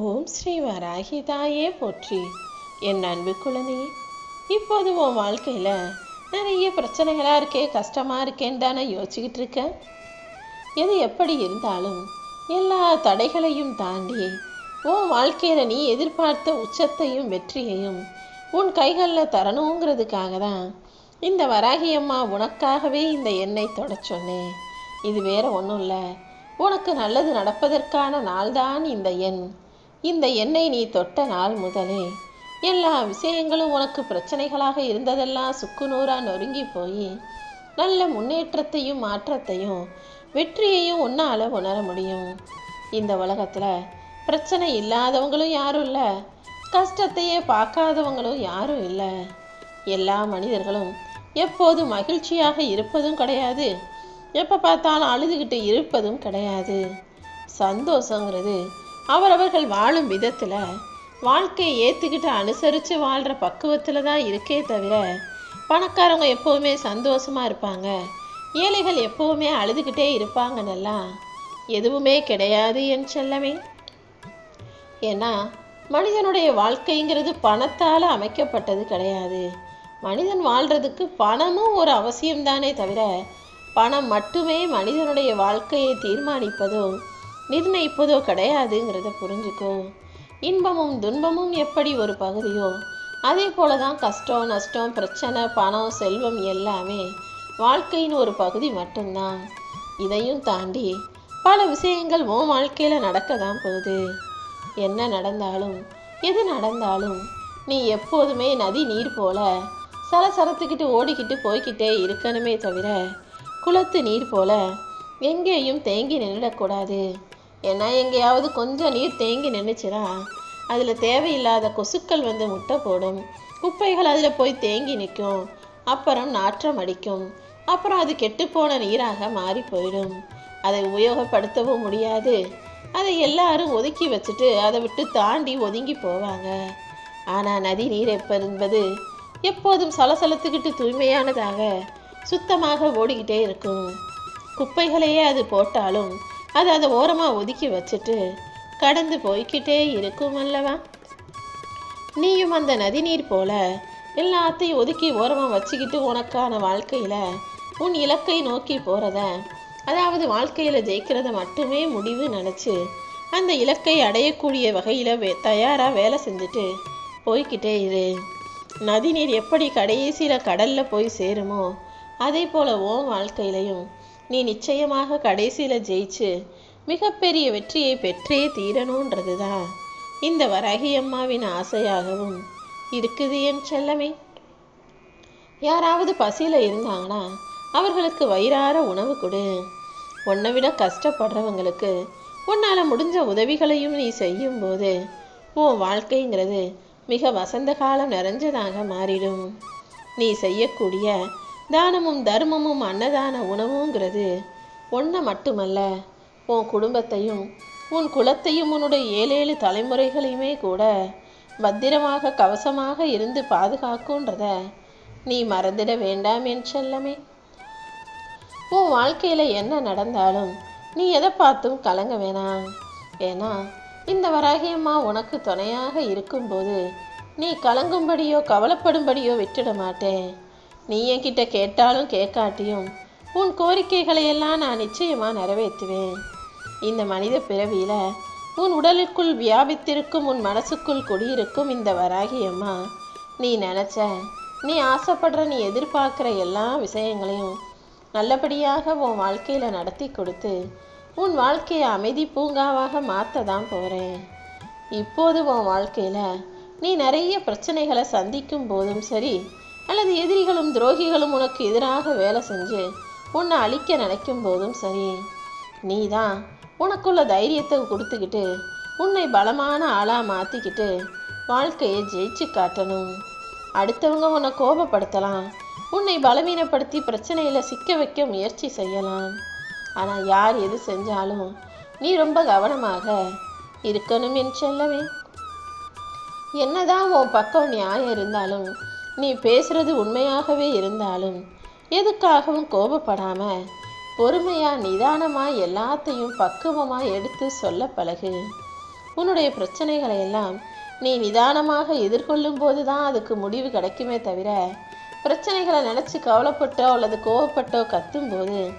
ஓம் ஸ்ரீ வராகி தாயே போற்றி. என் அன்பு குழந்தையே இப்போது உன் வாழ்க்கையில் நிறைய பிரச்சனைகளாக இருக்கே கஷ்டமாக இருக்கேன்னு தானே யோசிச்சுக்கிட்டு இருக்க? எது எப்படி இருந்தாலும் எல்லா தடைகளையும் தாண்டி உன் வாழ்க்கையில் நீ எதிர்பார்த்த உச்சத்தையும் வெற்றியையும் உன் கைகளில் தரணுங்கிறதுக்காக தான் இந்த வராகி அம்மா உனக்காகவே இந்த எண்ணெய் தொட சொன்னேன். இது வேற ஒன்றும் இல்லை. உனக்கு நல்லது நடப்பதற்கான நாள்தான் இந்த எண். இந்த எண்ணெய் நீ தொட்ட நாள் முதலே. எல்லா விஷயங்களும் உனக்கு பிரச்சனைகளாக இருந்ததெல்லாம் சுக்குநூறா நொறுங்கி போய் நல்ல முன்னேற்றத்தையும் மாற்றத்தையும் வெற்றியையும் உன்னால் உணர முடியும். இந்த உலகத்தில் பிரச்சனை இல்லாதவங்களும் யாரும் இல்லை. கஷ்டத்தையே பார்க்காதவங்களும் யாரும் இல்லை. எல்லா மனிதர்களும் எப்போது மகிழ்ச்சியாக இருப்பதும் கிடையாது. எப்போ பார்த்தாலும் அழுதுகிட்டு இருப்பதும் கிடையாது. சந்தோஷங்கிறது அவரவர்கள் வாழும் விதத்தில் வாழ்க்கையை ஏற்றுக்கிட்டு அனுசரித்து வாழ்கிற பக்குவத்தில் தான் இருக்கே தவிர பணக்காரங்க எப்போவுமே சந்தோஷமாக இருப்பாங்க. ஏழைகள் எப்போவுமே அழுதுகிட்டே இருப்பாங்கன்னெல்லாம் எதுவுமே கிடையாது என் செல்லமே. ஏன்னா மனிதனுடைய வாழ்க்கைங்கிறது பணத்தால் அமைக்கப்பட்டது கிடையாது. மனிதன் வாழ்கிறதுக்கு பணமும் ஒரு அவசியம்தானே தவிர பணம் மட்டுமே மனிதனுடைய வாழ்க்கையை தீர்மானிப்பதும் நிர்ணயிப்பதோ கிடையாதுங்கிறத புரிஞ்சுக்கோ இன்பமும் துன்பமும் எப்படி ஒரு பகுதியோ அதே போல தான் கஷ்டம் நஷ்டம் பிரச்சனை பணம் செல்வம் எல்லாமே வாழ்க்கையின் ஒரு பகுதி மட்டும்தான். இதையும் தாண்டி பல விஷயங்கள் உன் வாழ்க்கையில் நடக்க தான் போகுது. என்ன நடந்தாலும் எது நடந்தாலும் நீ எப்போதுமே நதி நீர் போல சலசலத்துக்கிட்டு ஓடிக்கிட்டு போய்க்கிட்டே இருக்கணுமே தவிர குளத்து நீர் போல எங்கேயும் தேங்கி நின்றுடக்கூடாது. ஏன்னா எங்கேயாவது கொஞ்சம் நீர் தேங்கி நின்றுச்சுன்னா அதில் தேவையில்லாத கொசுக்கள் வந்து முட்டை போடும். குப்பைகள் அதில் போய் தேங்கி நிற்கும். அப்புறம் நாற்றம் அடிக்கும். அப்புறம் அது கெட்டுப்போன நீராக மாறி போயிடும். அதை உபயோகப்படுத்தவும் முடியாது. அதை எல்லாரும் ஒதுக்கி வச்சுட்டு அதை விட்டு தாண்டி ஒதுங்கி போவாங்க. ஆனால் நதி நீர் எப்போ என்பது எப்போதும் சலசலத்துக்கிட்டு தூய்மையானதாக சுத்தமாக ஓடிக்கிட்டே இருக்கும். குப்பைகளையே அது போட்டாலும் அதை அதை ஓரமாக ஒதுக்கி வச்சுட்டு கடந்து போய்கிட்டே இருக்கும் அல்லவா? நீயும் அந்த நதிநீர் போல எல்லாத்தையும் ஒதுக்கி ஓரமாக வச்சுக்கிட்டு உனக்கான வாழ்க்கையில் உன் இலக்கை நோக்கி போகிறத அதாவது வாழ்க்கையில் ஜெயிக்கிறத மட்டுமே முடிவு நினச்சி அந்த இலக்கை அடையக்கூடிய வகையில் வே தயாராக வேலை செஞ்சுட்டு போய்க்கிட்டே இரு. நதிநீர் எப்படி கடைசியில் கடலில் போய் சேருமோ அதே போல் ஓன் வாழ்க்கையிலையும் நீ நிச்சயமாக கடைசியில் ஜெயிச்சு மிகப்பெரிய வெற்றியை பெற்றே தீரணுன்றது தான் இந்த வரகி அம்மாவின் ஆசையாகவும் இருக்குது என் செல்லமே. யாராவது பசியில் இருந்தாங்கன்னா அவர்களுக்கு வயிறார உணவு கொடு. உன்னை விட கஷ்டப்படுறவங்களுக்கு உன்னால் முடிஞ்ச உதவிகளையும் நீ செய்யும்போது உன் வாழ்க்கைங்கிறது மிக வசந்த காலம் நிறைஞ்சதாக மாறிடும். நீ செய்யக்கூடிய தானமும் தர்மமும் அன்னதான உணவுங்கிறது ஒன்றை மட்டுமல்ல. உன் குடும்பத்தையும் உன் குலத்தையும் உன்னுடைய ஏழேழு தலைமுறைகளையுமே கூட பத்திரமாக கவசமாக இருந்து பாதுகாக்குன்றத நீ மறந்துட வேண்டாம் என் செல்லமே. உன் வாழ்க்கையில் என்ன நடந்தாலும் நீ எதை பார்த்தும் கலங்க வேணாம். ஏன்னா இந்த வராகியம்மா உனக்கு துணையாக இருக்கும்போது நீ கலங்கும்படியோ கவலைப்படும்படியோ விட்டுட மாட்டேன். நீ என்கிட்ட கேட்டாலும் கேட்காட்டியும் உன் கோரிக்கைகளை எல்லாம் நான் நிச்சயமாக நிறைவேற்றுவேன். இந்த மனித பிறவியில் உன் உடலுக்குள் வியாபித்திருக்கும் உன் மனசுக்குள் குடியிருக்கும் இந்த வராகியம்மா நீ நினச்ச நீ ஆசைப்படுற நீ எதிர்பார்க்குற எல்லா விஷயங்களையும் நல்லபடியாக உன் வாழ்க்கையில் நடத்தி கொடுத்து உன் வாழ்க்கையை அமைதி பூங்காவாக மாற்ற தான் போகிறேன் இப்போது உன் வாழ்க்கையில் நீ நிறைய பிரச்சனைகளை சந்திக்கும் போதும் சரி அல்லது எதிரிகளும் துரோகிகளும் உனக்கு எதிராக வேலை செஞ்சு உன்னை அழிக்க நினைக்கும் போதும் சரி. நீ தான் உனக்குள்ள தைரியத்தை கொடுத்துக்கிட்டு உன்னை பலமான ஆளாக மாற்றிக்கிட்டு வாழ்க்கையை ஜெயிச்சு காட்டணும். அடுத்தவங்க உன்னை கோபப்படுத்தலாம். உன்னை பலவீனப்படுத்தி பிரச்சனையில் சிக்க வைக்க முயற்சி செய்யலாம். ஆனால் யார் எது செஞ்சாலும் நீ ரொம்ப கவனமாக இருக்கணும் என்று சொல்லவே என்னதான் உன் பக்கம் நியாயம் இருந்தாலும் நீ பேசுறது உண்மையாகவே இருந்தாலும் எதுக்காகவும் கோபப்படாம பொறுமையா நிதானமா எல்லாத்தையும் பக்குவமா எடுத்து சொல்ல பழகு. உன்னுடைய பிரச்சனைகளை எல்லாம் நீ நிதானமாக எதிர்கொள்ளும் போது தான் அதுக்கு முடிவு கிடைக்குமே தவிர பிரச்சனைகளை நினச்சி கவலைப்பட்டோ அல்லது கோவப்பட்டோ கத்தும்போது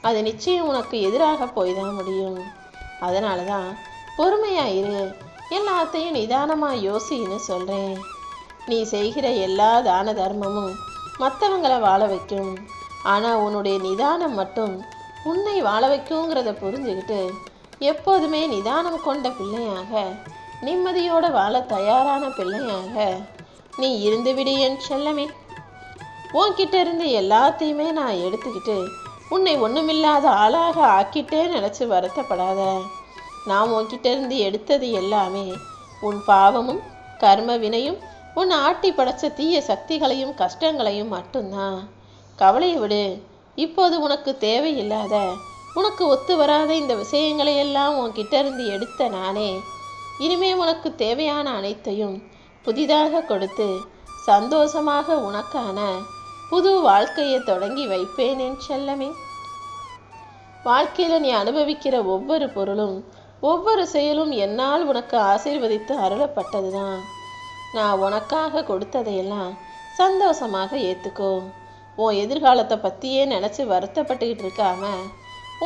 அது நிச்சயம் உனக்கு எதிராக போய் தான் முடியும். அதனால தான் பொறுமையாக இரு. எல்லாத்தையும் நிதானமாக யோசின்னு சொல்கிறேன் நீ செய்கிற எல்லா தான தர்மமும் மற்றவங்களை வாழ வைக்கும். ஆனால் உன்னுடைய நிதானம் மட்டும் உன்னை வாழ வைக்குங்கிறத புரிஞ்சுக்கிட்டு எப்போதுமே நிதானம் கொண்ட பிள்ளையாக நிம்மதியோடு வாழ தயாரான பிள்ளையாக நீ இருந்து என் செல்லமே. உன்கிட்ட இருந்து எல்லாத்தையுமே நான் எடுத்துக்கிட்டு உன்னை ஒன்றுமில்லாத ஆளாக ஆக்கிட்டே நினச்சி வருத்தப்படாத. நான் உன்கிட்ட இருந்து எடுத்தது எல்லாமே உன் பாவமும் கர்ம வினையும் உன் ஆட்டி படைச்ச தீய சக்திகளையும் கஷ்டங்களையும் மட்டும்தான். கவலையை விடு. இப்போது உனக்கு தேவையில்லாத உனக்கு ஒத்து வராத இந்த விஷயங்களை எல்லாம் உன்கிட்ட இருந்து எடுத்த நானே. இனிமே உனக்கு தேவையான அனைத்தையும் புதிதாக கொடுத்து சந்தோஷமாக உனக்கான புது வாழ்க்கையை தொடங்கி வைப்பேன் என் செல்லமே. வாழ்க்கையில் நீ அனுபவிக்கிற ஒவ்வொரு பொருளும் ஒவ்வொரு செயலும் என்னால் உனக்கு ஆசீர்வதித்து அருளப்பட்டதுதான். நான் உனக்காக கொடுத்ததையெல்லாம் சந்தோஷமாக ஏற்றுக்கோ உன் எதிர்காலத்தை பற்றியே நினச்சி வருத்தப்பட்டுக்கிட்டு இருக்காம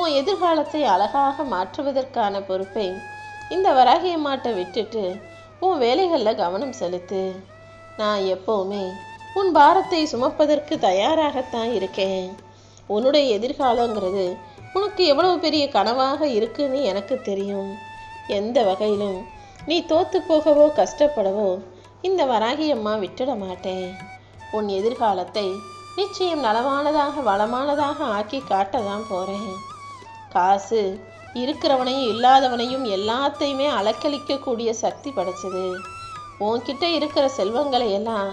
உன் எதிர்காலத்தை அழகாக மாற்றுவதற்கான பொறுப்பை இந்த வராகிய மாட்டை விட்டுட்டு உன் வேலைகளில் கவனம் செலுத்து. நான் எப்போவுமே உன் பாரத்தை சுமப்பதற்கு தயாராகத்தான் இருக்கேன். உன்னுடைய எதிர்காலங்கிறது உனக்கு எவ்வளவு பெரிய கனவாக இருக்குன்னு எனக்கு தெரியும். எந்த வகையிலும் நீ தோத்து போகவோ கஷ்டப்படவோ இந்த வராகி அம்மா விட்டுட மாட்டேன். உன் எதிர்காலத்தை நிச்சயம் நலமானதாக வளமானதாக ஆக்கி காட்ட தான் போகிறேன் காசு இருக்கிறவனையும் இல்லாதவனையும் எல்லாத்தையுமே அலக்களிக்கக்கூடிய சக்தி படைச்சது. உன்கிட்ட இருக்கிற செல்வங்களை எல்லாம்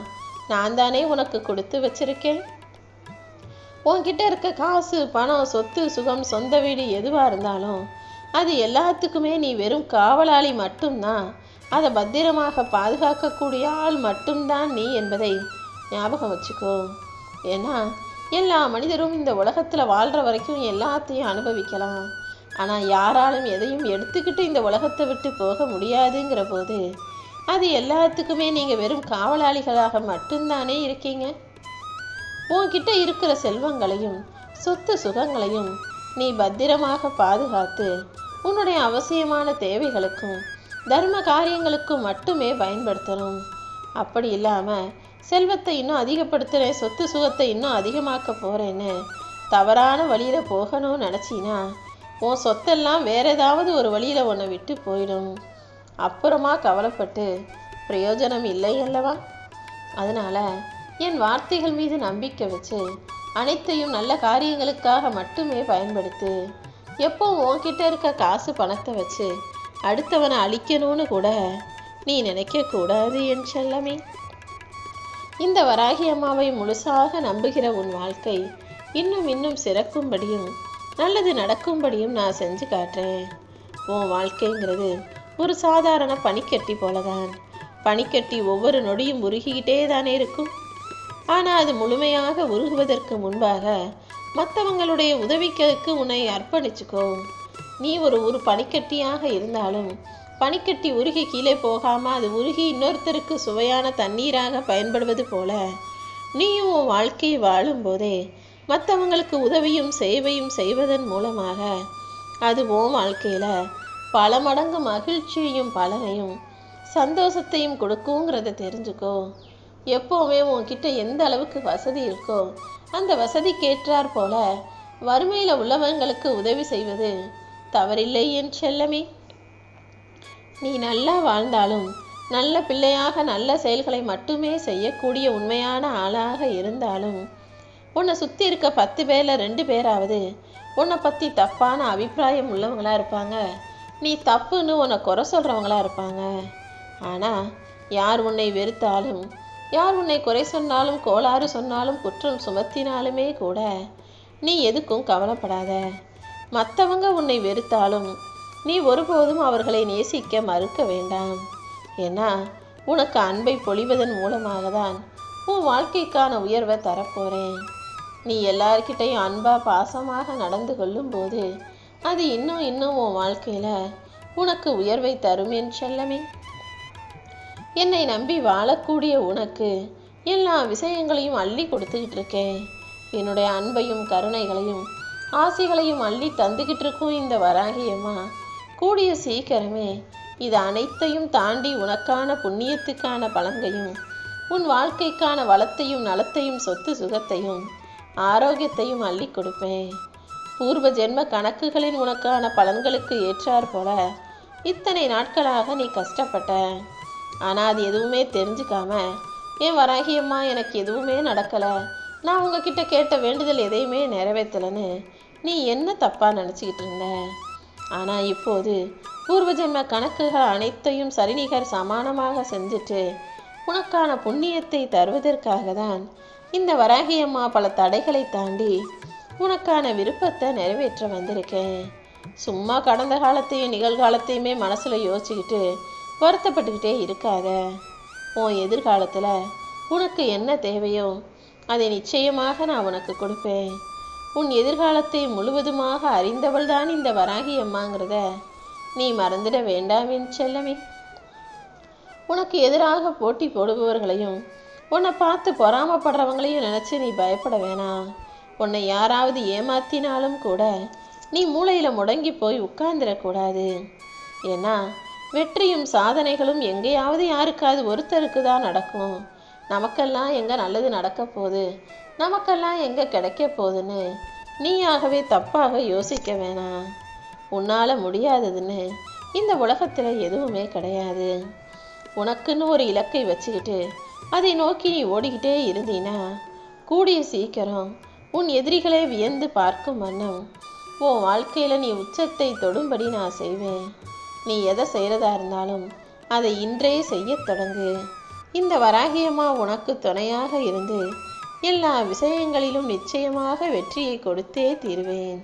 நான் தானே உனக்கு கொடுத்து வச்சிருக்கேன். உன்கிட்ட இருக்க காசு பணம் சொத்து சுகம் சொந்த வீடு எதுவாக இருந்தாலும் அது எல்லாத்துக்குமே நீ வெறும் காவலாளி மட்டும்தான். அதை பத்திரமாக பாதுகாக்கக்கூடிய ஆள் மட்டும்தான் நீ என்பதை ஞாபகம் வச்சுக்கோ. ஏன்னா எல்லா மனிதரும் இந்த உலகத்தில் வாழ்கிற வரைக்கும் எல்லாத்தையும் அனுபவிக்கலாம். ஆனால் யாராலும் எதையும் எடுத்துக்கிட்டு இந்த உலகத்தை விட்டு போக முடியாதுங்கிற போது அது எல்லாத்துக்குமே நீங்கள் வெறும் காவலாளிகளாக மட்டும்தானே இருக்கீங்க? உன்கிட்ட இருக்கிற செல்வங்களையும் சொத்து சுகங்களையும் நீ பத்திரமாக பாதுகாத்து உன்னுடைய அவசியமான தேவைகளுக்கும் தர்ம காரியங்களுக்கு மட்டுமே பயன்படுத்தணும். அப்படி இல்லாமல் செல்வத்தை இன்னும் அதிகப்படுத்துகிறேன் சொத்து சுகத்தை இன்னும் அதிகமாக்க போகிறேன்னு தவறான வழியில் போகணும்னு நினச்சினா உன் சொத்தெல்லாம் வேற ஏதாவது ஒரு வழியில் உன்னை விட்டு போயிடும். அப்புறமா கவலைப்பட்டு பிரயோஜனம் இல்லை அல்லவா? அதனால் என் வார்த்தைகள் மீது நம்பிக்கை வச்சு அனைத்தையும் நல்ல காரியங்களுக்காக மட்டுமே பயன்படுத்து எப்போ உன்கிட்ட இருக்க காசு பணத்தை வச்சு அடுத்தவனை அழிக்கணும்னு கூட நீ நினைக்கக்கூடாது என் செல்லமே. இந்த வராகி அம்மாவை முழுசாக நம்புகிற உன் வாழ்க்கை இன்னும் இன்னும் சிறக்கும்படியும் நல்லது நடக்கும்படியும் நான் செஞ்சு காட்டுறேன். உன் வாழ்க்கைங்கிறது ஒரு சாதாரண பனிக்கட்டி போலதான். பனிக்கட்டி ஒவ்வொரு நொடியும் உருகிக்கிட்டே தானே இருக்கும். ஆனால் அது முழுமையாக உருகுவதற்கு முன்பாக மற்றவங்களுடைய உதவிக்கு உன்னை அர்ப்பணிச்சுக்கோ. நீ ஒரு ஒரு பனிக்கட்டியாக இருந்தாலும் பனிக்கட்டி உருகி கீழே போகாமல் அது உருகி இன்னொருத்தருக்கு சுவையான தண்ணீராக பயன்படுவது போல நீயும் உன் வாழ்க்கையை வாழும்போதே மற்றவங்களுக்கு உதவியும் சேவையும் செய்வதன் மூலமாக அது உன் வாழ்க்கையில் பல மடங்கு மகிழ்ச்சியையும் பலனையும் சந்தோஷத்தையும் கொடுக்குங்கிறத தெரிஞ்சுக்கோ. எப்போவுமே உன்கிட்ட எந்த அளவுக்கு வசதி இருக்கோ அந்த வசதிக்கேற்றாற் போல வறுமையில் உள்ளவங்களுக்கு உதவி செய்வது தவறில்லை என் செல்லமே. நீ நல்லா வாழ்ந்தாலும் நல்ல பிள்ளையாக நல்ல செயல்களை மட்டுமே செய்யக்கூடிய உண்மையான ஆளாக இருந்தாலும் உன்னை சுற்றி இருக்க பத்து பேரில் ரெண்டு பேராவது உன்னை பற்றி தப்பான அபிப்பிராயம் உள்ளவங்களா இருப்பாங்க. நீ தப்புன்னு உன்னை குறை சொல்கிறவங்களா இருப்பாங்க. ஆனால் யார் உன்னை வெறுத்தாலும் யார் உன்னை குறை சொன்னாலும் கோளாறு சொன்னாலும் குற்றம் சுமத்தினாலுமே கூட நீ எதுக்கும் கவலைப்படாத. மற்றவங்க உன்னை வெறுத்தாலும் நீ ஒருபோதும் அவர்களை நேசிக்க மறுக்க வேண்டாம். ஏன்னா உனக்கு அன்பை பொழிவதன் மூலமாக தான் உன் வாழ்க்கைக்கான உயர்வை தரப்போகிறேன் நீ எல்லார்கிட்டையும் அன்பாக பாசமாக நடந்து கொள்ளும்போது அது இன்னும் இன்னும் உன் வாழ்க்கையில் உனக்கு உயர்வை தரும் என் செல்லமே. என்னை நம்பி வாழக்கூடிய உனக்கு எல்லா விஷயங்களையும் அள்ளி கொடுத்துக்கிட்டு இருக்கேன். என்னுடைய அன்பையும் கருணைகளையும் ஆசைகளையும் அள்ளி தந்துக்கிட்டு இருக்கும் இந்த வராகியம்மா கூடிய சீக்கிரமே இது அனைத்தையும் தாண்டி உனக்கான புண்ணியத்துக்கான பலன்கையும் உன் வாழ்க்கைக்கான வளத்தையும் நலத்தையும் சொத்து சுகத்தையும் ஆரோக்கியத்தையும் அள்ளி கொடுப்பேன். பூர்வ ஜென்ம கணக்குகளின் உனக்கான பலன்களுக்கு ஏற்றார் போல இத்தனை நாட்களாக நீ கஷ்டப்பட்ட. ஆனால் அது எதுவுமே தெரிஞ்சுக்காம ஏன் வராகியம்மா எனக்கு எதுவுமே நடக்கலை. நான் உங்ககிட்ட கேட்ட வேண்டுதல் எதையுமே நிறைவேற்றலைன்னு நீ என்ன தப்பாக நினச்சிக்கிட்டு இருந்த? ஆனால் இப்போது பூர்வஜன்ம கணக்குகள் அனைத்தையும் சரிநிகர் சமானமாக செஞ்சுட்டு உனக்கான புண்ணியத்தை தருவதற்காக தான் இந்த வராகியம்மா பல தடைகளை தாண்டி உனக்கான விருப்பத்தை நிறைவேற்ற வந்திருக்கேன். சும்மா கடந்த காலத்தையும் நிகழ்காலத்தையுமே மனசில் யோசிச்சுக்கிட்டு வருத்தப்பட்டுக்கிட்டே இருக்காத. உன் எதிர்காலத்தில் உனக்கு என்ன தேவையோ அதை நிச்சயமாக நான் உனக்கு கொடுப்பேன். உன் எதிர்காலத்தை முழுவதுமாக அறிந்தவள் தான் இந்த வராகி அம்மாங்கிறத நீ மறந்துட வேண்டாம் என் செல்லமே. உனக்கு எதிராக போட்டி போடுபவர்களையும் உன்னை பார்த்து பொறாமப்படுறவங்களையும் நினச்சி நீ பயப்பட வேணாம் உன்னை யாராவது ஏமாத்தினாலும் கூட நீ மூளையில் முடங்கி போய் உட்கார்ந்துடக்கூடாது. ஏன்னா வெற்றியும் சாதனைகளும் எங்கேயாவது யாருக்காவது ஒருத்தருக்கு தான் நடக்கும். நமக்கெல்லாம் எங்கே நல்லது நடக்க போகுது? நமக்கெல்லாம் எங்கே கிடைக்க போகுதுன்னு நீயாகவே தப்பாக யோசிக்க வேணாம். உன்னால் முடியாததுன்னு இந்த உலகத்தில் எதுவுமே கிடையாது. உனக்குன்னு ஒரு இலக்கை வச்சுக்கிட்டு அதை நோக்கி நீ ஓடிக்கிட்டே இருந்தீன்னா கூடிய சீக்கிரம் உன் எதிரிகளை வியந்து பார்க்கும் வண்ணம் உன் வாழ்க்கையில் நீ உச்சத்தை தொடும்படி நான் செய்வேன். நீ எதை செய்கிறதா இருந்தாலும் அதை இன்றே செய்யத் தொடங்கு. இந்த வராகியம்மா உனக்கு துணையாக இருந்து எல்லா விஷயங்களிலும் நிச்சயமாக வெற்றியை கொடுத்தே தீர்வேன்.